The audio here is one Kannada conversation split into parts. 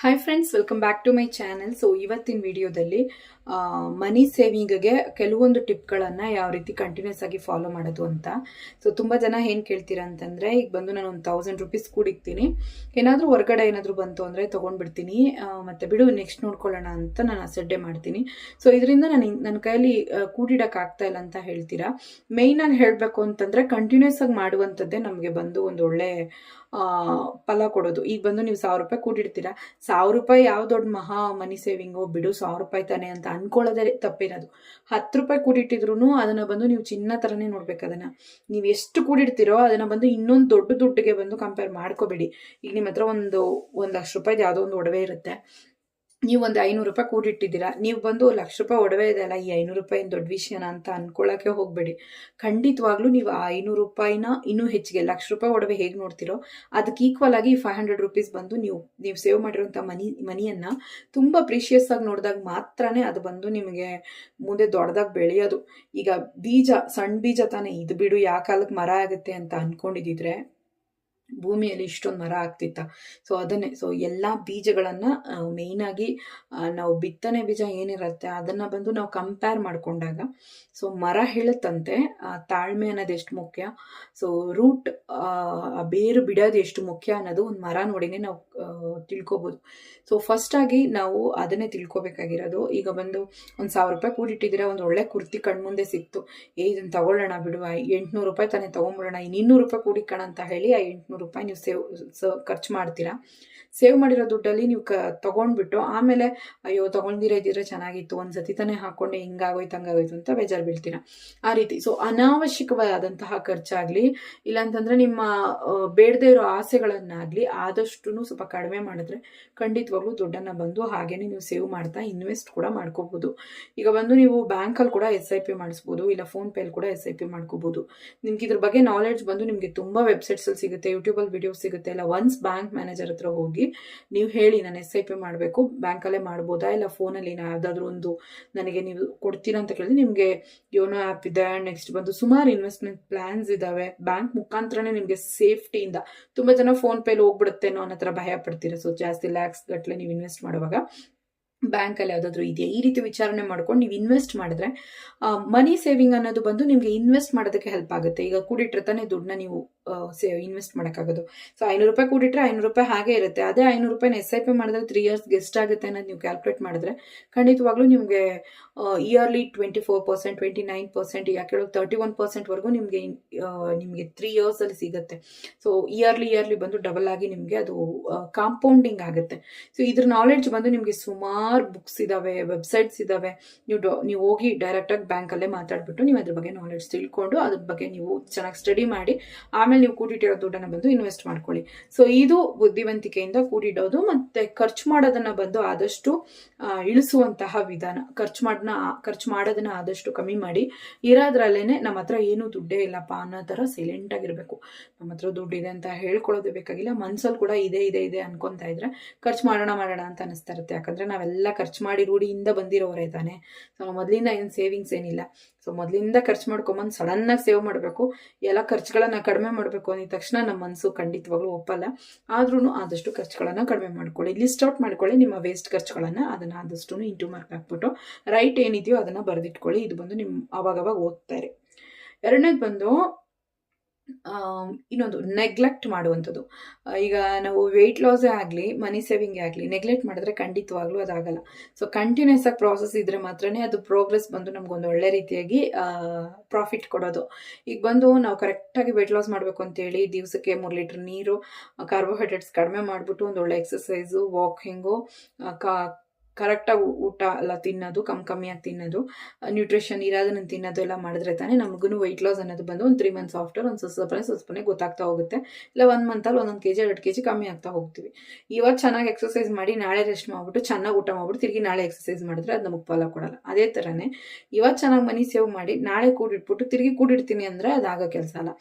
Hi friends welcome back to my channel so ಇವತ್ತಿನ ವಿಡಿಯೋದಲ್ಲಿ ಮನಿ ಸೇವಿಂಗ್ಗೆ ಕೆಲವೊಂದು ಟಿಪ್ಗಳನ್ನು ಯಾವ ರೀತಿ ಕಂಟಿನ್ಯೂಸ್ ಆಗಿ ಫಾಲೋ ಮಾಡೋದು ಅಂತ. ಸೊ ತುಂಬ ಜನ ಏನು ಕೇಳ್ತೀರಾ ಅಂತಂದರೆ, ಈಗ ಬಂದು ನಾನು ಒಂದು ತೌಸಂಡ್ ರುಪೀಸ್ ಕೂಡಿಕ್ತೀನಿ. ಏನಾದರೂ ಹೊರಗಡೆ ಏನಾದರೂ ಬಂತು ಅಂದರೆ ತೊಗೊಂಡ್ಬಿಡ್ತೀನಿ. ಮತ್ತು ಬಿಡು ನೆಕ್ಸ್ಟ್ ನೋಡ್ಕೊಳ್ಳೋಣ ಅಂತ ನಾನು ಅಸಡ್ಡೆ ಮಾಡ್ತೀನಿ. ಸೊ ಇದರಿಂದ ನಾನು ನನ್ನ ಕೈಯಲ್ಲಿ ಕೂಡಿಡೋಕ್ಕಾಗ್ತಾ ಇಲ್ಲ ಅಂತ ಹೇಳ್ತೀರಾ? ಮೇಯ್ನಾಗಿ ಹೇಳಬೇಕು ಅಂತಂದರೆ ಕಂಟಿನ್ಯೂಸ್ ಆಗಿ ಮಾಡುವಂಥದ್ದೇ ನಮಗೆ ಬಂದು ಒಂದು ಒಳ್ಳೆ ಫಲ ಕೊಡೋದು. ಈಗ ಬಂದು ನೀವು ಸಾವಿರ ರೂಪಾಯಿ ಕೂಡಿಡ್ತೀರಾ? ಸಾವಿರ ರೂಪಾಯಿ ಯಾವ ದೊಡ್ಡ ಮಹಾ ಮನಿ ಸೇವಿಂಗು ಬಿಡು, ಸಾವಿರ ರೂಪಾಯಿ ತಾನೆ ಅಂತ ಅನ್ಕೊಳ್ಳೋದೇ ತಪ್ಪಿರೋದು. ಹತ್ತು ರೂಪಾಯಿ ಕೂಡಿಟ್ಟಿದ್ರು ಅದನ್ನ ಬಂದು ನೀವು ಚಿನ್ನ ಥರನೇ ನೋಡ್ಬೇಕು ಅದನ್ನ. ನೀವು ಎಷ್ಟು ಕೂಡಿಡ್ತೀರೋ ಅದನ್ನ ಬಂದು ಇನ್ನೊಂದು ದೊಡ್ಡ ದುಡ್ಡಿಗೆ ಬಂದು ಕಂಪೇರ್ ಮಾಡ್ಕೋಬೇಡಿ. ಈಗ ನಿಮ್ಮ ಹತ್ರ ಒಂದು ಒಂದು ಲಕ್ಷ ರೂಪಾಯಿದು ಯಾವುದೋ ಒಂದು ಒಡವೆ ಇರುತ್ತೆ. ನೀವು ಒಂದು ಐನೂರು ರೂಪಾಯಿ ಕೂಡಿಟ್ಟಿದ್ದೀರಾ, ನೀವು ಬಂದು ಲಕ್ಷ ರೂಪಾಯಿ ಒಡವೆ ಇದೆ ಅಲ್ಲ, ಈ ಐನೂರು ರೂಪಾಯಿ ಏನು ದೊಡ್ಡ ವಿಷಯನ ಅಂತ ಅನ್ಕೊಳ್ಳೋಕೆ ಹೋಗಬೇಡಿ. ಖಂಡಿತವಾಗ್ಲೂ ನೀವು ಆ ಐನೂರು ರೂಪಾಯಿನ ಇನ್ನೂ ಹೆಚ್ಚಿಗೆ, ಲಕ್ಷ ರೂಪಾಯಿ ಒಡವೆ ಹೇಗೆ ನೋಡ್ತೀರೋ, ಅದಕ್ಕೆ ಈಕ್ವಲ್ ಆಗಿ ಫೈವ್ ಹಂಡ್ರೆಡ್ ರುಪೀಸ್ ಬಂದು ನೀವು ನೀವು ಸೇವ್ ಮಾಡಿರುವಂಥ ಮನಿ, ಮನಿಯನ್ನು ತುಂಬ ಪ್ರೀಶಿಯಸ್ ಆಗಿ ನೋಡಿದಾಗ ಮಾತ್ರನೇ ಅದು ಬಂದು ನಿಮಗೆ ಮುಂದೆ ದೊಡ್ಡದಾಗಿ ಬೆಳೆಯೋದು. ಈಗ ಬೀಜ, ಸಣ್ಣ ಬೀಜ ತಾನೇ, ಇದು ಬಿಡು ಯಾವ ಕಾಲಕ್ಕೆ ಮರ ಆಗುತ್ತೆ ಅಂತ ಅನ್ಕೊಂಡಿದ್ದಿದ್ರೆ ಭೂಮಿಯಲ್ಲಿ ಇಷ್ಟೊಂದು ಮರ ಆಗ್ತಿತ್ತ? ಸೊ ಅದನ್ನೇ ಸೊ ಎಲ್ಲ ಬೀಜಗಳನ್ನು ಮೇಯ್ನಾಗಿ ನಾವು ಬಿತ್ತನೆ ಬೀಜ ಏನಿರುತ್ತೆ ಅದನ್ನು ಬಂದು ನಾವು ಕಂಪೇರ್ ಮಾಡಿಕೊಂಡಾಗ ಸೊ ಮರ ಹೇಳುತ್ತಂತೆ ತಾಳ್ಮೆ ಅನ್ನೋದು ಎಷ್ಟು ಮುಖ್ಯ? ಸೊ ರೂಟ್ ಬೇರು ಬಿಡೋದು ಎಷ್ಟು ಮುಖ್ಯ ಅನ್ನೋದು ಒಂದು ಮರ ನೋಡಿನೇ ನಾವು ಆ, ತಿಳ್ಕೊಬೋದು. ಸೊ ಫಸ್ಟಾಗಿ ನಾವು ಅದನ್ನೇ ತಿಳ್ಕೊಬೇಕಾಗಿರೋದು. ಈಗ ಬಂದು ಒಂದು ಸಾವಿರ ರೂಪಾಯಿ ಕೂಡಿಟ್ಟಿದ್ದೀರಾ ಒಂದು ಒಳ್ಳೆ ಕುರ್ತಿ ಕಣ್ಮುಂದೆ ಸಿಕ್ತು. ಏ ಇದನ್ನು ತಗೊಳ್ಳೋಣ ಬಿಡು ಎಂಟುನೂರು ರೂಪಾಯಿ ತಾನೇ ತೊಗೊಂಬಿಡೋಣ ಇನ್ನು ಇನ್ನೂರು ರೂಪಾಯಿ ಕೂಡಿಕೋಣ ಅಂತ ಹೇಳಿ ಆ ಎಂಟುನೂರು ರೂಪಾಯಿ ನೀವು ಸೇವ್ ಖರ್ಚು ಮಾಡ್ತೀರಾ. ಸೇವ್ ಮಾಡಿರೋ ದುಡ್ಡಲ್ಲಿ ನೀವು ಕ, ತೊಗೊಂಡ್ಬಿಟ್ಟು ಆಮೇಲೆ ಅಯ್ಯೋ ತೊಗೊಂಡಿರೋ ಇದ್ದಿದ್ರೆ ಚೆನ್ನಾಗಿತ್ತು ಒಂದು ಸತಿ ತಾನೇ ಹಾಕ್ಕೊಂಡೆ ಹಿಂಗಾಗೋಯ್ತು, ಹಂಗಾಗೋಯ್ತು ಅಂತ ಬೇಜಾರು ಬೀಳ್ತೀರಾ. ಆ ರೀತಿ. ಸೊ ಅನಾವಶ್ಯಕವಾದಂತಹ ಖರ್ಚಾಗಲಿ, ಇಲ್ಲಾಂತಂದರೆ ನಿಮ್ಮ ಬೇಡದೇ ಇರೋ ಆಸೆಗಳನ್ನಾಗಲಿ ಆದಷ್ಟು ಸ್ವಲ್ಪ ಕಡಿಮೆ ಮಾಡಿದ್ರೆ ಖಂಡಿತವಾಗ್ಲೂ ದುಡ್ಡನ್ನು ಬಂದು ಹಾಗೇನೆ ನೀವು ಸೇವ್ ಮಾಡ್ತಾ ಇನ್ವೆಸ್ಟ್ ಕೂಡ ಮಾಡ್ಕೋಬೋದು. ಈಗ ಬಂದು ನೀವು ಬ್ಯಾಂಕಲ್ಲಿ ಕೂಡ ಎಸ್ ಐ ಪಿ ಮಾಡಿಸ್ಬೋದು, ಇಲ್ಲ ಫೋನ್ ಪೇಲಿ ಕೂಡ ಎಸ್ ಐ ಪಿ ಮಾಡ್ಕೋಬೋದು. ನಿಮ್ಗೆ ಇದ್ರ ಬಗ್ಗೆ ನಾಲೆಡ್ಜ್ ಬಂದು ನಿಮಗೆ ತುಂಬ ವೆಬ್ಸೈಟ್ಸಲ್ಲಿ ಸಿಗುತ್ತೆ ಯೂಟ್ಯೂಬಲ್ಲಿ ವಿಡಿಯೋ ಸಿಗುತ್ತೆ. ಇಲ್ಲ ಒನ್ಸ್ ಬ್ಯಾಂಕ್ ಮ್ಯಾನೇಜರ್ ಹತ್ರ ಹೋಗಿ ನೀವು ಹೇಳಿ, ನಾನು ಎಸ್ ಐ ಪಿ ಮಾಡಬೇಕು ಬ್ಯಾಂಕಲ್ಲೇ ಮಾಡ್ಬೋದಾ? ಇಲ್ಲ ಫೋನಲ್ಲಿ ನಾ ಯಾವುದಾದ್ರೂ ಒಂದು ನನಗೆ ನೀವು ಕೊಡ್ತೀರಾ ಅಂತ ಕೇಳಿದ್ರೆ ನಿಮಗೆ ಯೋನೋ ಆ್ಯಪ್ ಇದೆ. ನೆಕ್ಸ್ಟ್ ಬಂದು ಸುಮಾರು ಇನ್ವೆಸ್ಟ್ಮೆಂಟ್ ಪ್ಲಾನ್ಸ್ ಇದ್ದಾವೆ ಬ್ಯಾಂಕ್ ಮುಖಾಂತರನೇ ನಿಮಗೆ ಸೇಫ್ಟಿಯಿಂದ ತುಂಬ ಜನ ಫೋನ್ ಪೇಲಿ ಹೋಗ್ಬಿಡುತ್ತೇನೋ ಅನ್ನೋ ಥರ ಭಯ ಪಡ್ತೀರಾ? ಸೊ ಜಾಸ್ತಿ ಲ್ಯಾಕ್ಸ್ ಗಟ್ಟಲೆ ನೀವು ಇನ್ವೆಸ್ಟ್ ಮಾಡುವಾಗ. ಬ್ಯಾಂಕಲ್ಲಿ ಯಾವುದಾದ್ರೂ ಇದೆಯಾ? ಈ ರೀತಿ ವಿಚಾರಣೆ ಮಾಡ್ಕೊಂಡು ನೀವು ಇನ್ವೆಸ್ಟ್ ಮಾಡಿದ್ರೆ ಮನಿ ಸೇವಿಂಗ್ ಅನ್ನೋದು ಬಂದು ನಿಮಗೆ ಇನ್ವೆಸ್ಟ್ ಮಾಡೋದಕ್ಕೆ ಹೆಲ್ಪ್ ಆಗುತ್ತೆ. ಈಗ ಕೂಡಿಟ್ರೆ ತಾನೇ ದುಡ್ಡನ್ನ ನೀವು ಇನ್ವೆಸ್ಟ್ ಮಾಡೋಕ್ಕಾಗೋದು. ಸೊ ಐನೂರು ರೂಪಾಯಿ ಕೂಡಿಟ್ರೆ ಐನೂರು ರೂಪಾಯಿ ಹಾಗೆ ಇರುತ್ತೆ. ಅದೇ ಐನೂರು ರೂಪಾಯಿನ ಎಸ್ ಐ ಪಿ ಮಾಡಿದ್ರೆ ತ್ರೀ ಇಯರ್ಸ್ಗೆ ಎಷ್ಟಾಗುತ್ತೆ ಅನ್ನೋದು ನೀವು ಕ್ಯಾಲ್ಕುಲೇಟ್ ಮಾಡಿದ್ರೆ ಖಂಡಿತವಾಗ್ಲೂ ನಿಮಗೆ yearly twenty four percent twenty nine percent ಯಾಕೆ ಹೇಳೋದು ತರ್ಟಿ ಒನ್ ಪರ್ಸೆಂಟ್ವರೆಗೂ ನಿಮಗೆ ನಿಮಗೆ ತ್ರೀ ಇಯರ್ಸಲ್ಲಿ ಸಿಗುತ್ತೆ. ಸೊ ಇಯರ್ಲಿ ಇಯರ್ಲಿ ಬಂದು ಡಬಲ್ ಆಗಿ ನಿಮಗೆ ಅದು ಕಾಂಪೌಂಡಿಂಗ್ ಆಗುತ್ತೆ. ಸೊ ಇದ್ರ ನಾಲೆಡ್ಜ್ ಬಂದು ನಿಮಗೆ ಸುಮಾರು ಬುಕ್ಸ್ ಇದಾವೆ ವೆಬ್ಸೈಟ್ಸ್ ಇದಾವೆ. ನೀವು ನೀವು ಹೋಗಿ ಡೈರೆಕ್ಟಾಗಿ ಬ್ಯಾಂಕಲ್ಲೇ ಮಾತಾಡ್ಬಿಟ್ಟು ನೀವು ಅದ್ರ ಬಗ್ಗೆ ನಾಲೆಡ್ಜ್ ತಿಳ್ಕೊಂಡು ಅದ್ರ ಬಗ್ಗೆ ನೀವು ಚೆನ್ನಾಗಿ ಸ್ಟಡಿ ಮಾಡಿ, ಆಮೇಲೆ ನೀವು ಕೂಡಿಟ್ಟಿರೋ ದುಡ್ಡನ್ನು ಬಂದು ಇನ್ವೆಸ್ಟ್ ಮಾಡ್ಕೊಳ್ಳಿ. ಸೊ ಇದು ಬುದ್ಧಿವಂತಿಕೆಯಿಂದ ಕೂಡಿಡೋದು ಮತ್ತೆ ಖರ್ಚು ಮಾಡೋದನ್ನ ಬಂದು ಆದಷ್ಟು ಇಳಿಸುವಂತಹ ವಿಧಾನ, ಖರ್ಚು ಮಾಡೋದನ್ನ ಖರ್ಚು ಮಾಡೋದನ್ನ ಆದಷ್ಟು ಕಮ್ಮಿ ಮಾಡಿ ಇರೋದ್ರಲ್ಲೇನೆ ನಮ್ಮ ಹತ್ರ ಏನು ದುಡ್ಡೇ ಇಲ್ಲಪ್ಪ ಅನ್ನೋ ಥರ ಸೈಲೆಂಟ್ ಆಗಿರಬೇಕು. ನಮ್ಮ ಹತ್ರ ದುಡ್ಡಿದೆ ಅಂತ ಹೇಳ್ಕೊಳ್ಳೋದೇ ಬೇಕಾಗಿಲ್ಲ, ಮನ್ಸಲ್ಲಿ ಕೂಡ ಇದೆ ಇದೆ ಇದೆ ಅನ್ಕೊಂತಾ ಇದ್ರೆ ಖರ್ಚು ಮಾಡೋಣ ಮಾಡೋಣ ಅಂತ ಅನಿಸ್ತಾ ಇರುತ್ತೆ. ಯಾಕಂದ್ರೆ ನಾವೆಲ್ಲ ಖರ್ಚು ಮಾಡಿ ರೂಢಿಯಿಂದ ಬಂದಿರೋರೇ ತಾನೆ. ಮೊದಲಿಂದ ಏನು ಸೇವಿಂಗ್ಸ್ ಏನಿಲ್ಲ. ಸೊ ಮೊದಲಿಂದ ಖರ್ಚು ಮಾಡ್ಕೊಂಬಂದು ಸಡನ್ನಾಗಿ ಸೇವ್ ಮಾಡಬೇಕು. ಎಲ್ಲ ಖರ್ಚುಗಳನ್ನ ಕಡಿಮೆ ಮಾಡಬೇಕು ಅಂದಿದ ತಕ್ಷಣ ನಮ್ಮ ಮನಸ್ಸು ಖಂಡಿತವಾಗ್ಲೂ ಒಪ್ಪಲ್ಲ. ಆದ್ರೂ ಆದಷ್ಟು ಖರ್ಚುಗಳನ್ನು ಕಡಿಮೆ ಮಾಡ್ಕೊಳ್ಳಿ. ಲಿಸ್ಟ್ ಔಟ್ ಮಾಡ್ಕೊಳ್ಳಿ. ನಿಮ್ಮ ವೇಸ್ಟ್ ಖರ್ಚುಗಳನ್ನು ಅದನ್ನು ಆದಷ್ಟು ಇಂಟು ಮಾರ್ಕ್ ಹಾಕ್ಬಿಟ್ಟು ರೈಟ್ ಏನಿದೆಯೋ ಅದನ್ನು ಬರೆದಿಟ್ಕೊಳ್ಳಿ. ಇದು ಬಂದು ನಿಮ್ಮ ಅವಾಗವಾಗ ಓದ್ತಾರೆ ಎರಡನೇದು ಬಂದು ಇನ್ನೊಂದು ನೆಗ್ಲೆಕ್ಟ್ ಮಾಡುವಂಥದ್ದು. ಈಗ ನಾವು ವೆಯ್ಟ್ ಲಾಸೇ ಆಗಲಿ ಮನಿ ಸೇವಿಂಗೇ ಆಗಲಿ ನೆಗ್ಲೆಕ್ಟ್ ಮಾಡಿದ್ರೆ ಖಂಡಿತವಾಗ್ಲೂ ಅದಾಗಲ್ಲ. ಸೊ ಕಂಟಿನ್ಯೂಸ್ ಆಗಿ ಪ್ರಾಸೆಸ್ ಇದ್ರೆ ಮಾತ್ರನೇ ಅದು ಪ್ರೋಗ್ರೆಸ್ ಬಂದು ನಮ್ಗೊಂದು ಒಳ್ಳೆ ರೀತಿಯಾಗಿ ಪ್ರಾಫಿಟ್ ಕೊಡೋದು. ಈಗ ಬಂದು ನಾವು ಕರೆಕ್ಟಾಗಿ ವೆಯ್ಟ್ ಲಾಸ್ ಮಾಡಬೇಕು ಅಂತೇಳಿ ದಿವಸಕ್ಕೆ ಮೂರು ಲೀಟ್ರ್ ನೀರು ಕಾರ್ಬೋಹೈಡ್ರೇಟ್ಸ್ ಕಡಿಮೆ ಮಾಡಿಬಿಟ್ಟು ಒಂದು ಒಳ್ಳೆ ಎಕ್ಸಸೈಸು ವಾಕಿಂಗು ಕಾ ಕರೆಕ್ಟಾಗಿ ಊಟ ಎಲ್ಲ ತಿನ್ನೋದು ಕಮ್ಮಿ ಕಮ್ಮಿಯಾಗಿ ತಿನ್ನೋದು ನ್ಯೂಟ್ರಿಷನ್ ಇರೋದನ್ನ ತಿನ್ನೋದು ಎಲ್ಲ ಮಾಡಿದ್ರೆ ತಾನೇ ನಮಗೂ ವೆಯ್ಟ್ ಲಾಸ್ ಅನ್ನೋದು ಬಂದು ಒಂದು ತ್ರೀ ಮಂತ್ಸ್ ಆಫ್ಟರ್ ಒಂದು ಸ್ವಲ್ಪನೇ ಸ್ವಲ್ಪನೇ ಗೊತ್ತಾಗ್ತಾ ಹೋಗುತ್ತೆ. ಇಲ್ಲ ಒಂದು ಮಂತಲ್ಲಿ ಒಂದೊಂದು ಕೆ ಜಿ ಎರಡು ಕೆ ಜಿ ಕಮ್ಮಿ ಆಗ್ತಾ ಹೋಗ್ತೀವಿ. ಇವತ್ತು ಚೆನ್ನಾಗಿ ಎಕ್ಸಸೈಸ್ ಮಾಡಿ ನಾಳೆ ರೆಸ್ಟ್ ಮಾಡಿಬಿಟ್ಟು ಚೆನ್ನಾಗಿ ಊಟ ಮಾಡಿಬಿಟ್ಟು ತಿರುಗಿ ನಾಳೆ ಎಕ್ಸಸೈಸ್ ಮಾಡಿದ್ರೆ ಅದು ನಮಗೆ ಫಲ ಕೊಡಲ್ಲ. ಅದೇ ಥರನೇ ಇವತ್ತು ಚೆನ್ನಾಗಿ ಮನಿ ಸೇವ್ ಮಾಡಿ ನಾಳೆ ಕೂಡಿಟ್ಬಿಟ್ಟು ತಿರುಗಿ ಕೂಡಿಡ್ತೀನಿ ಅಂದರೆ ಅದಾಗೋ ಕೆಲಸ ಅಲ್ಲ.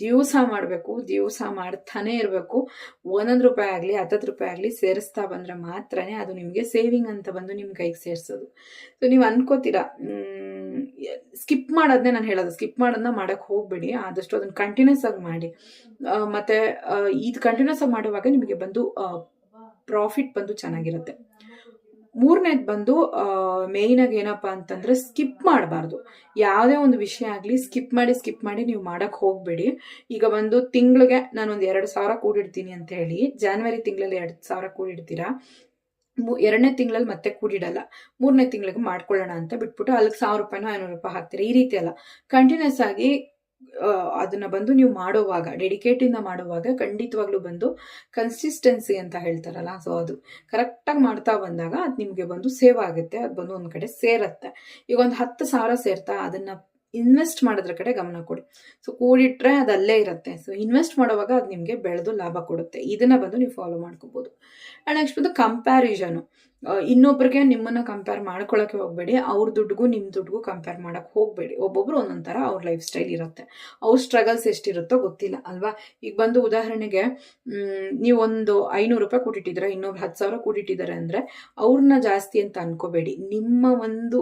ದಿವಸ ಮಾಡಬೇಕು, ದಿವಸ ಮಾಡ್ತಾನೆ ಇರಬೇಕು. ಒಂದೊಂದು ರೂಪಾಯಿ ಆಗಲಿ, ಹತ್ತತ್ತು ರೂಪಾಯಿ ಆಗಲಿ ಸೇರಿಸ್ತಾ ಬಂದರೆ ಮಾತ್ರನೇ ಅದು ನಿಮಗೆ ಸೇವಿಂಗ್ ಅಂತ ಬಂದು ನಿಮ್ಮ ಕೈಗೆ ಸೇರಿಸೋದು. ಸೊ ನೀವು ಅನ್ಕೋತೀರ? ಸ್ಕಿಪ್ ಮಾಡೋದನ್ನೇ ನಾನು ಹೇಳೋದು. ಸ್ಕಿಪ್ ಮಾಡೋದನ್ನ ಮಾಡೋಕ್ಕೆ ಹೋಗಬೇಡಿ. ಆದಷ್ಟು ಅದನ್ನು ಕಂಟಿನ್ಯೂಸ್ ಆಗಿ ಮಾಡಿ. ಮತ್ತು ಇದು ಕಂಟಿನ್ಯೂಸ್ ಆಗಿ ಮಾಡುವಾಗ ನಿಮಗೆ ಬಂದು ಪ್ರಾಫಿಟ್ ಬಂದು ಚೆನ್ನಾಗಿರುತ್ತೆ. ಮೂರನೇದು ಬಂದು ಮೇಯ್ನಾಗಿ ಏನಪ್ಪ ಅಂತಂದರೆ ಸ್ಕಿಪ್ ಮಾಡಬಾರ್ದು. ಯಾವುದೇ ಒಂದು ವಿಷಯ ಆಗಲಿ ಸ್ಕಿಪ್ ಮಾಡಿ ಸ್ಕಿಪ್ ಮಾಡಿ ನೀವು ಮಾಡೋಕ್ಕೆ ಹೋಗಬೇಡಿ. ಈಗ ಒಂದು ತಿಂಗಳಿಗೆ ನಾನು ಒಂದು ಎರಡು ಸಾವಿರ ಕೂಡಿಡ್ತೀನಿ ಅಂತ ಹೇಳಿ, ಜಾನ್ವರಿ ತಿಂಗಳಲ್ಲಿ ಎರಡು ಸಾವಿರ ಕೂಡಿಡ್ತೀರಾ? ಎರಡನೇ ತಿಂಗಳಲ್ಲಿ ಮತ್ತೆ ಕೂಡಿಡಲ್ಲ. ಮೂರನೇ ತಿಂಗಳಿಗೆ ಮಾಡ್ಕೊಳ್ಳೋಣ ಅಂತ ಬಿಟ್ಬಿಟ್ಟು ಅಲ್ಲಿಗೆ ಸಾವಿರ ರೂಪಾಯಿನೋ, ಐನೂರು ರೂಪಾಯಿ ಹಾಕ್ತೀರಾ? ಈ ರೀತಿ ಅಲ್ಲ. ಕಂಟಿನ್ಯೂಸ್ ಆಗಿ ಅದನ್ನ ಬಂದು ನೀವು ಮಾಡುವಾಗ ಡೆಡಿಕೇಟಿಂದ ಮಾಡುವಾಗ ಖಂಡಿತವಾಗ್ಲೂ ಬಂದು ಕನ್ಸಿಸ್ಟೆನ್ಸಿ ಅಂತ ಹೇಳ್ತಾರಲ್ಲ ಸೊ ಅದು ಕರೆಕ್ಟಾಗಿ ಮಾಡ್ತಾ ಬಂದಾಗ ಅದು ನಿಮಗೆ ಬಂದು ಸೇವ್ ಆಗುತ್ತೆ, ಅದು ಬಂದು ಒಂದು ಕಡೆ ಸೇರತ್ತೆ. ಈಗ ಒಂದು ಹತ್ತು ಸಾವಿರ ಸೇರ್ತಾ ಅದನ್ನ ಇನ್ವೆಸ್ಟ್ ಮಾಡೋದ್ರ ಕಡೆ ಗಮನ ಕೊಡಿ. ಸೊ ಕೂಡಿಟ್ರೆ ಅದಲ್ಲೇ ಇರುತ್ತೆ. ಸೊ ಇನ್ವೆಸ್ಟ್ ಮಾಡುವಾಗ ಅದು ನಿಮಗೆ ಬೆಳೆದು ಲಾಭ ಕೊಡುತ್ತೆ. ಇದನ್ನ ಬಂದು ನೀವು ಫಾಲೋ ಮಾಡ್ಕೋಬೋದು. ಆ್ಯಂಡ್ ನೆಕ್ಸ್ಟ್ ಬಂದು ಕಂಪ್ಯಾರಿಸನು ಇನ್ನೊಬ್ರಿಗೆ ನಿಮ್ಮನ್ನ ಕಂಪೇರ್ ಮಾಡ್ಕೊಳ್ಳೋಕೆ ಹೋಗಬೇಡಿ, ಅವ್ರ ದುಡ್ಡಿಗೂ ನಿಮ್ಮ ದುಡ್ಡಿಗೂ ಕಂಪೇರ್ ಮಾಡಕ್ಕೆ ಹೋಗಬೇಡಿ. ಒಬ್ಬೊಬ್ರು ಒಂದೊಂದು ಥರ ಅವ್ರ ಲೈಫ್ ಸ್ಟೈಲ್ ಇರುತ್ತೆ. ಅವ್ರ ಸ್ಟ್ರಗಲ್ಸ್ ಎಷ್ಟಿರುತ್ತೋ ಗೊತ್ತಿಲ್ಲ, ಅಲ್ವಾ? ಈಗ ಬಂದು ಉದಾಹರಣೆಗೆ ನೀವೊಂದು ಐನೂರು ರೂಪಾಯಿ ಕೂಟಿಟ್ಟಿದ್ರೆ ಇನ್ನೊಬ್ರು ಹತ್ತು ಸಾವಿರ ಕೂಡಿಟ್ಟಿದ್ದಾರೆ ಅಂದರೆ ಅವ್ರನ್ನ ಜಾಸ್ತಿ ಅಂತ ಅನ್ಕೋಬೇಡಿ. ನಿಮ್ಮ ಒಂದು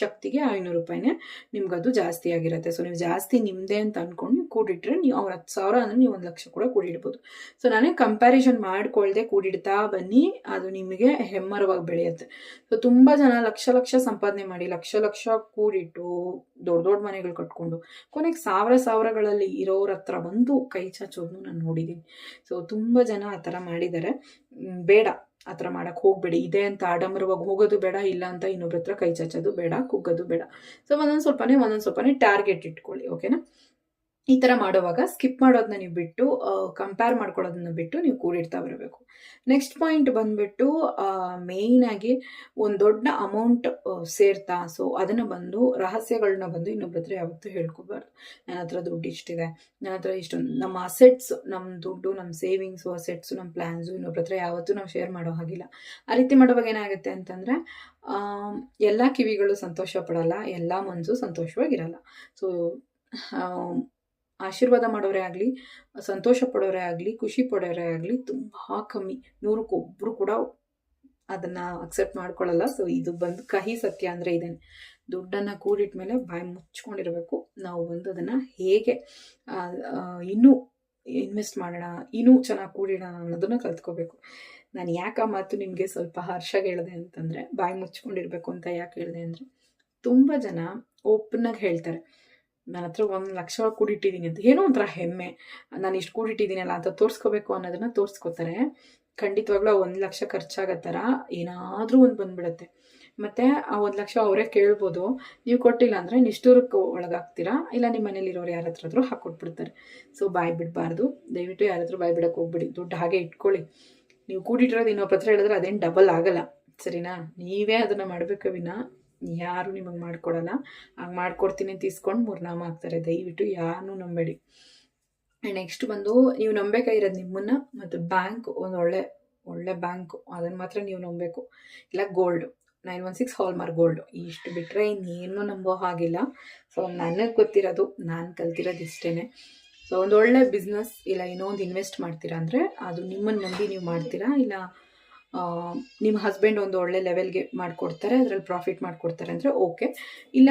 ಶಕ್ತಿಗೆ ಐನೂರು ರೂಪಾಯಿನೇ ನಿಮ್ಗದು ಜಾಸ್ತಿ ಆಗಿರುತ್ತೆ. ಸೊ ನೀವು ಜಾಸ್ತಿ ನಿಮ್ಮದೇ ಅಂತ ಅನ್ಕೊಂಡು ನೀವು ಕೂಡಿಟ್ರೆ ನೀವು ಅವ್ರ ಹತ್ತು ಸಾವಿರ ಅಂದರೆ ನೀವು ಒಂದು ಲಕ್ಷ ಕೂಡ ಕೂಡಿಡ್ಬೋದು. ಸೊ ನಾನೇ ಕಂಪ್ಯಾರಿಸನ್ ಮಾಡ್ಕೊಳ್ದೆ ಕೂಡಿಡ್ತಾ ಬನ್ನಿ, ಅದು ನಿಮಗೆ ಹೆಮ್ಮರವಾಗಿ ಬೆಳೆಯುತ್ತೆ. ಸೊ ತುಂಬ ಜನ ಲಕ್ಷ ಲಕ್ಷ ಸಂಪಾದನೆ ಮಾಡಿ, ಲಕ್ಷ ಲಕ್ಷ ಕೂಡಿಟ್ಟು ದೊಡ್ಡ ದೊಡ್ಡ ಮನೆಗಳು ಕಟ್ಕೊಂಡು, ಕೊನೆಗೆ ಸಾವಿರ ಸಾವಿರಗಳಲ್ಲಿ ಇರೋರ ಹತ್ರ ಬಂದು ಕೈ ಚಾಚೋದನ್ನು ನಾನು ನೋಡಿದ್ದೀನಿ ಸೊ ತುಂಬ ಜನ ಆ ಥರ ಮಾಡಿದ್ದಾರೆ ಬೇಡ, ಆ ಥರ ಮಾಡೋಕ್ಕೆ ಹೋಗಬೇಡಿ. ಇದೆ ಅಂತ ಆಡಂಬರವಾಗಿ ಹೋಗೋದು ಬೇಡ, ಇಲ್ಲ ಅಂತ ಇನ್ನೊಬ್ರ ಹತ್ರ ಕೈ ಚಾಚೋದು ಬೇಡ, ಕುಗ್ಗೋದು ಬೇಡ. ಸೊ ಒಂದೊಂದು ಸ್ವಲ್ಪನೇ ಒಂದೊಂದು ಸ್ವಲ್ಪನೇ ಟಾರ್ಗೆಟ್ ಇಟ್ಕೊಳ್ಳಿ, ಓಕೆನಾ? ಈ ಥರ ಮಾಡುವಾಗ ಸ್ಕಿಪ್ ಮಾಡೋದನ್ನ ನೀವು ಬಿಟ್ಟು ಕಂಪೇರ್ ಮಾಡ್ಕೊಳ್ಳೋದನ್ನ ಬಿಟ್ಟು ನೀವು ಕೂಡಿಡ್ತಾ ಬರಬೇಕು. ನೆಕ್ಸ್ಟ್ ಪಾಯಿಂಟ್ ಬಂದ್ಬಿಟ್ಟು ಆಗಿ ಒಂದು ದೊಡ್ಡ ಅಮೌಂಟ್ ಸೇರ್ತಾ ಸೊ ಅದನ್ನು ಬಂದು ರಹಸ್ಯಗಳನ್ನ ಬಂದು ಇನ್ನೊಬ್ರ ಹತ್ರ ಯಾವತ್ತೂ ಹೇಳ್ಕೊಬಾರ್ದು. ನನ್ನ ಹತ್ರ ದುಡ್ಡು ಇಷ್ಟಿದೆ ನನ್ನ ಹತ್ರ ಇಷ್ಟೊಂದು ನಮ್ಮ ಅಸೆಟ್ಸ್ ನಮ್ಮ ದುಡ್ಡು ನಮ್ಮ ಸೇವಿಂಗ್ಸು ಅಸೆಟ್ಸು ನಮ್ಮ ಪ್ಲ್ಯಾನ್ಸು ಇನ್ನೊಬ್ರ ಹತ್ರ ಯಾವತ್ತೂ ನಾವು ಶೇರ್ ಮಾಡೋ ಹಾಗಿಲ್ಲ. ಆ ರೀತಿ ಮಾಡುವಾಗ ಏನಾಗುತ್ತೆ ಅಂತಂದರೆ ಎಲ್ಲ ಕಿವಿಗಳು ಸಂತೋಷ ಪಡಲ್ಲ, ಎಲ್ಲ ಮನಸ್ಸು ಸಂತೋಷವಾಗಿರಲ್ಲ. ಸೊ ಆಶೀರ್ವಾದ ಮಾಡೋರೇ ಆಗಲಿ, ಸಂತೋಷ ಪಡೋರೇ ಆಗಲಿ, ಖುಷಿ ಪಡೋರೇ ಆಗಲಿ ತುಂಬ ಕಮ್ಮಿ. ನೂರಕ್ಕೊಬ್ಬರು ಕೂಡ ಅದನ್ನು ಅಕ್ಸೆಪ್ಟ್ ಮಾಡ್ಕೊಳ್ಳಲ್ಲ ಸೊ ಇದು ಬಂದು ಕಹಿ ಸತ್ಯ ಅಂದರೆ ಇದೇನೆ. ದುಡ್ಡನ್ನು ಕೂಡಿಟ್ಮೇಲೆ ಬಾಯಿ ಮುಚ್ಕೊಂಡಿರಬೇಕು. ನಾವು ಬಂದು ಅದನ್ನು ಹೇಗೆ ಇನ್ನೂ ಇನ್ವೆಸ್ಟ್ ಮಾಡೋಣ, ಇನ್ನೂ ಚೆನ್ನಾಗಿ ಕೂಡಿಡೋಣ ಅನ್ನೋದನ್ನು ಕಲ್ತ್ಕೋಬೇಕು. ನಾನು ಯಾಕೆ ಆ ಮಾತು ನಿಮಗೆ ಸ್ವಲ್ಪ ಹರ್ಷಾಗಿ ಹೇಳಿದೆ ಅಂತಂದರೆ, ಬಾಯಿ ಮುಚ್ಕೊಂಡಿರಬೇಕು ಅಂತ ಯಾಕೆ ಹೇಳಿದೆ ಅಂದರೆ, ತುಂಬ ಜನ ಓಪನ್ನಾಗಿ ಹೇಳ್ತಾರೆ. ನನ್ನ ಹತ್ರ ಒಂದು ಲಕ್ಷ ಕೂಡಿಟ್ಟಿದ್ದೀನಿ ಅಂತ. ಏನೋ ಒಂಥರ ಹೆಮ್ಮೆ. ನಾನು ಇಷ್ಟು ಕೂಡಿಟ್ಟಿದ್ದೀನಲ್ಲ ಅಂತ ತೋರಿಸ್ಕೋಬೇಕು ಅನ್ನೋದನ್ನ ತೋರಿಸ್ಕೋತಾರೆ. ಖಂಡಿತವಾಗ್ಲೂ ಒಂದು ಲಕ್ಷ ಖರ್ಚಾಗೋ ಥರ ಏನಾದರೂ ಒಂದು ಬಂದ್ಬಿಡುತ್ತೆ. ಮತ್ತು ಆ ಒಂದು ಲಕ್ಷ ಅವರೇ ಕೇಳ್ಬೋದು. ನೀವು ಕೊಟ್ಟಿಲ್ಲ ಅಂದರೆ ನಿಷ್ಠೂರಕ್ಕೆ ಒಳಗಾಗ್ತೀರಾ? ಇಲ್ಲ ನಿಮ್ಮ ಮನೇಲಿರೋರು ಯಾರ ಹತ್ರ ಆದರೂ ಹಾಕ್ಕೊಟ್ಬಿಡ್ತಾರೆ ಸೊ ಬಾಯ್ ಬಿಡಬಾರ್ದು. ದಯವಿಟ್ಟು ಯಾರ ಹತ್ರ ಬಾಯ್ ಬಿಡಕ್ಕೆ ಹೋಗ್ಬಿಡಿ. ದುಡ್ಡು ಹಾಗೆ ಇಟ್ಕೊಳ್ಳಿ. ನೀವು ಕೂಡಿಟ್ಟಿರೋದು ಇನ್ನೊಬ್ಬರ ಹತ್ರ ಹೇಳಿದ್ರೆ ಅದೇನು ಡಬಲ್ ಆಗಲ್ಲ. ಸರಿನಾ? ನೀವೇ ಅದನ್ನು ಮಾಡಬೇಕು ವಿನ ಯಾರು ನಿಮಗೆ ಮಾಡ್ಕೊಡಲ್ಲ. ಹಾಗೆ ಮಾಡ್ಕೊಡ್ತೀನಿ ಅಂತ ಇಸ್ಕೊಂಡು ಮೂರ್ನಾಮ ಹಾಕ್ತಾರೆ. ದಯವಿಟ್ಟು ಯಾರನ್ನೂ ನಂಬೇಡಿ. ನೆಕ್ಸ್ಟ್ ಬಂದು ನೀವು ನಂಬೇಕಾಗಿರೋದು ನಿಮ್ಮನ್ನು? ಮತ್ತು ಬ್ಯಾಂಕ್ ಒಂದು ಒಳ್ಳೆ ಒಳ್ಳೆ ಬ್ಯಾಂಕು. ಅದನ್ನು ಮಾತ್ರ ನೀವು ನಂಬಬೇಕು ಇಲ್ಲ, gold. Nine one six hallmark gold. ಇಷ್ಟು ಬಿಟ್ಟರೆ ಇನ್ನೇನು ನಂಬೋ ಹಾಗಿಲ್ಲ. ಸೊ ನನಗೆ ಗೊತ್ತಿರೋದು, ನಾನು ಕಲ್ತಿರೋದು ಇಷ್ಟೇ ಸೊ ಒಳ್ಳೆ ಬಿಸ್ನೆಸ್ ಇಲ್ಲ ಏನೋ ಒಂದು ಇನ್ವೆಸ್ಟ್ ಮಾಡ್ತೀರಾ ಅಂದರೆ, ಅದು ನಿಮ್ಮನ್ನು ನಂಬಿ ನೀವು ಮಾಡ್ತೀರಾ? ಇಲ್ಲ ನಿಮ್ಮ ಹಸ್ಬೆಂಡ್ ಒಂದು ಒಳ್ಳೆ ಲೆವೆಲ್ಗೆ ಮಾಡಿಕೊಡ್ತಾರೆ, ಅದರಲ್ಲಿ ಪ್ರಾಫಿಟ್ ಮಾಡಿಕೊಡ್ತಾರೆ ಅಂದರೆ ಓಕೆ ಇಲ್ಲ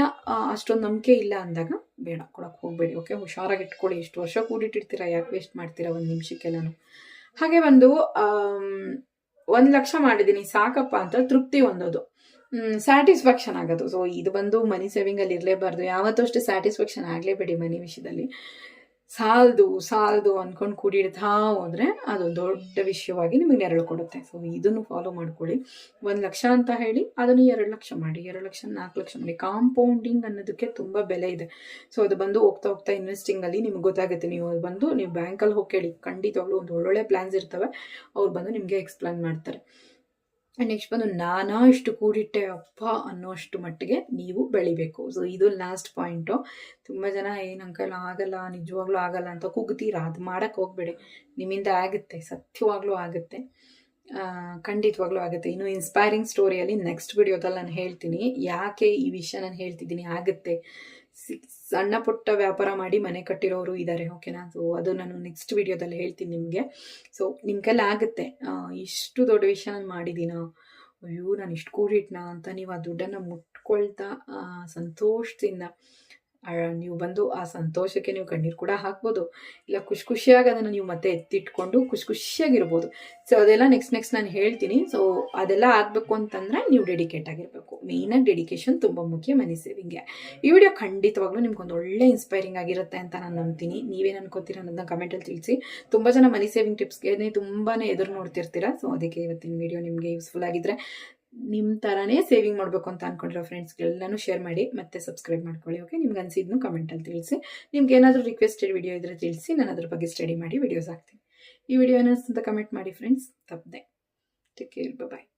ಅಷ್ಟೊಂದು ನಂಬಿಕೆ ಇಲ್ಲ ಅಂದಾಗ ಬೇಡ ಕೊಡಕ್ಕೆ ಹೋಗಬೇಡಿ ಓಕೆ ಹುಷಾರಾಗಿ ಇಟ್ಕೊಳ್ಳಿ, ಇಷ್ಟು ವರ್ಷ ಕೂಡಿಟ್ಟಿರ್ತೀರಾ, ಯಾಕೆ ವೇಸ್ಟ್ ಮಾಡ್ತೀರಾ ಒಂದು ನಿಮಿಷಕ್ಕೆಲ್ಲನೂ? ಹಾಗೆ ಒಂದು ಒಂದು ಲಕ್ಷ ಮಾಡಿದ್ದೀನಿ ಸಾಕಪ್ಪ ಅಂತ ತೃಪ್ತಿ ಹೊಂದೋದು. ಸ್ಯಾಟಿಸ್ಫ್ಯಾಕ್ಷನ್ ಆಗೋದು. ಸೊ ಇದು ಬಂದು ಮನಿ ಸೇವಿಂಗಲ್ಲಿ ಇರಲೇಬಾರ್ದು. ಯಾವತ್ತೂ ಅಷ್ಟು ಸ್ಯಾಟಿಸ್ಫ್ಯಾಕ್ಷನ್ ಆಗಲೇಬೇಡಿ ಮನಿ ವಿಷಯದಲ್ಲಿ. ಸಾಲದು ಸಾಲದು ಅಂದ್ಕೊಂಡು ಕೂಡಿಡ್ತಾ ಹೋದರೆ ಅದು ದೊಡ್ಡ ವಿಷಯವಾಗಿ ನಿಮಗೆ ನೆರಳು ಕೊಡುತ್ತೆ. ಸೊ ಇದನ್ನು ಫಾಲೋ ಮಾಡ್ಕೊಳ್ಳಿ. ಒಂದು ಲಕ್ಷ ಅಂತ ಹೇಳಿ ಅದನ್ನು ಎರಡು ಲಕ್ಷ ಮಾಡಿ. ಎರಡು ಲಕ್ಷ, ನಾಲ್ಕು ಲಕ್ಷ ಮಾಡಿ. ಕಾಂಪೌಂಡಿಂಗ್ ಅನ್ನೋದಕ್ಕೆ ತುಂಬ ಬೆಲೆ ಇದೆ. ಸೊ ಅದು ಬಂದು ಹೋಗ್ತಾ ಹೋಗ್ತಾ ಇನ್ವೆಸ್ಟಿಂಗಲ್ಲಿ ನಿಮ್ಗೆ ಗೊತ್ತಾಗುತ್ತೆ. ನೀವು ಅದು ಬಂದು ನೀವು ಬ್ಯಾಂಕಲ್ಲಿ ಹೋಗಿ ಕೇಳಿ. ಖಂಡಿತವಾಗ್ಲೂ ಒಂದು ಒಳ್ಳೊಳ್ಳೆ ಪ್ಲ್ಯಾನ್ಸ್ ಇರ್ತವೆ. ಅವ್ರು ಬಂದು ನಿಮಗೆ ಎಕ್ಸ್ಪ್ಲೇನ್ ಮಾಡ್ತಾರೆ. ನೆಕ್ಸ್ಟ್ ಬಂದು ನಾನಾ ಇಷ್ಟು ಕೂಡಿಟ್ಟೆ ಅಪ್ಪ ಅನ್ನೋಷ್ಟು ಮಟ್ಟಿಗೆ ನೀವು ಬೆಳಿಬೇಕು. ಸೊ ಇದು ಲಾಸ್ಟ್ ಪಾಯಿಂಟು ತುಂಬ ಜನ ಏನು ಅಂಕಲ್ ಆಗಲ್ಲ, ನಿಜವಾಗ್ಲೂ ಆಗಲ್ಲ ಅಂತ ಕುಗ್ತೀರಾ? ಅದು ಮಾಡೋಕ್ಕೆ ಹೋಗಬೇಡಿ. ನಿಮ್ಮಿಂದ ಆಗುತ್ತೆ, ಸತ್ಯವಾಗ್ಲೂ ಆಗುತ್ತೆ. ಖಂಡಿತವಾಗ್ಲೂ ಆಗುತ್ತೆ. ಇನ್ನು ಇನ್ಸ್ಪೈರಿಂಗ್ ಸ್ಟೋರಿಯಲ್ಲಿ ನೆಕ್ಸ್ಟ್ ವಿಡಿಯೋದಲ್ಲಿ ನಾನು ಹೇಳ್ತೀನಿ. ಯಾಕೆ ಈ ವಿಷಯ ನಾನು ಹೇಳ್ತಿದ್ದೀನಿ? ಆಗುತ್ತೆ. ಸಣ್ಣ ಪುಟ್ಟ ವ್ಯಾಪಾರ ಮಾಡಿ ಮನೆ ಕಟ್ಟಿರೋರು ಇದ್ದಾರೆ ಓಕೆನಾ ಸೊ ಅದು ನಾನು ನೆಕ್ಸ್ಟ್ ವಿಡಿಯೋದಲ್ಲಿ ಹೇಳ್ತೀನಿ ನಿಮಗೆ. ಸೊ ನಿಮ್ಮ ಕೈಲಿ ಆಗುತ್ತೆ ಇಷ್ಟು ದೊಡ್ಡ ವಿಷಯ ನಾನು ಮಾಡಿದ್ದೀನ? ಅಯ್ಯೋ, ನಾನು ಇಷ್ಟು ಕೂಡಿಟ್ನಾ ಅಂತ ನೀವು ಆ ದುಡ್ಡನ್ನು ಮುಟ್ಕೊಳ್ತಾ ಸಂತೋಷದಿಂದ ನೀವು ಬಂದು ಆ ಸಂತೋಷಕ್ಕೆ ನೀವು ಕಣ್ಣೀರು ಕೂಡ ಹಾಕ್ಬೋದು. ಇಲ್ಲ ಖುಷಿ ಖುಷಿಯಾಗಿ ಅದನ್ನು ನೀವು ಮತ್ತೆ ಎತ್ತಿಟ್ಕೊಂಡು ಖುಷಿ ಖುಷಿಯಾಗಿರ್ಬೋದು. ಸೊ ಅದೆಲ್ಲ ನೆಕ್ಸ್ಟ್ ನೆಕ್ಸ್ಟ್ ನಾನು ಹೇಳ್ತೀನಿ. ಸೊ ಅದೆಲ್ಲ ಆಗಬೇಕು ಅಂತಂದರೆ ನೀವು ಡೆಡಿಕೇಟ್ ಆಗಿರಬೇಕು. ಮೇಯ್ನಾಗಿ ಡೆಡಿಕೇಶನ್ ತುಂಬ ಮುಖ್ಯ ಮನಿ ಸೇವಿಂಗ್ಗೆ ಈ ವಿಡಿಯೋ ಖಂಡಿತವಾಗ್ಲೂ ನಿಮ್ಗೊಂದು ಒಳ್ಳೆ ಇನ್ಸ್ಪೈರಿಂಗ್ ಆಗಿರುತ್ತೆ ಅಂತ ನಾನು ನಂಬ್ತೀನಿ. ನೀವೇನು ಅನ್ಕೋತೀರ ಅನ್ನೋದನ್ನ ಕಮೆಂಟಲ್ಲಿ ತಿಳಿಸಿ. ತುಂಬ ಜನ ಮನಿ ಸೇವಿಂಗ್ ಟಿಪ್ಸ್ಗೆ ತುಂಬಾ ಎದುರು ನೋಡ್ತಿರ್ತೀರ. ಸೊ ಅದಕ್ಕೆ ಇವತ್ತಿನ ವಿಡಿಯೋ ನಿಮಗೆ ಯೂಸ್ಫುಲ್ ಆಗಿದ್ರೆ ನಿಮ್ಮ ಥರನೇ ಸೇವಿಂಗ್ ಮಾಡಬೇಕು ಅಂತ ಅನ್ಕೊಂಡಿರೋ ಫ್ರೆಂಡ್ಸ್ಗೆಲ್ಲನೂ ಶೇರ್ ಮಾಡಿ ಮತ್ತೆ ಸಬ್ಸ್ಕ್ರೈಬ್ ಮಾಡ್ಕೊಳ್ಳಿ ಓಕೆ ನಿಮ್ಗೆ ಅನ್ಸಿದ್ನು ಕಮೆಂಟಲ್ಲಿ ತಿಳಿಸಿ. ನಿಮ್ಗೆ ಏನಾದರೂ ರಿಕ್ವೆಸ್ಟೆಡ್ ವಿಡಿಯೋ ಇದ್ರೆ ತಿಳಿಸಿ, ನಾನು ಅದ್ರ ಬಗ್ಗೆ ಸ್ಟಡಿ ಮಾಡಿ ವಿಡಿಯೋಸ್ ಹಾಕ್ತೀನಿ. ಈ ವಿಡಿಯೋ ಏನಿಸ್ತು ಅಂತ ಕಮೆಂಟ್ ಮಾಡಿ ಫ್ರೆಂಡ್ಸ್ ತಪ್ಪದೆ. Take care bye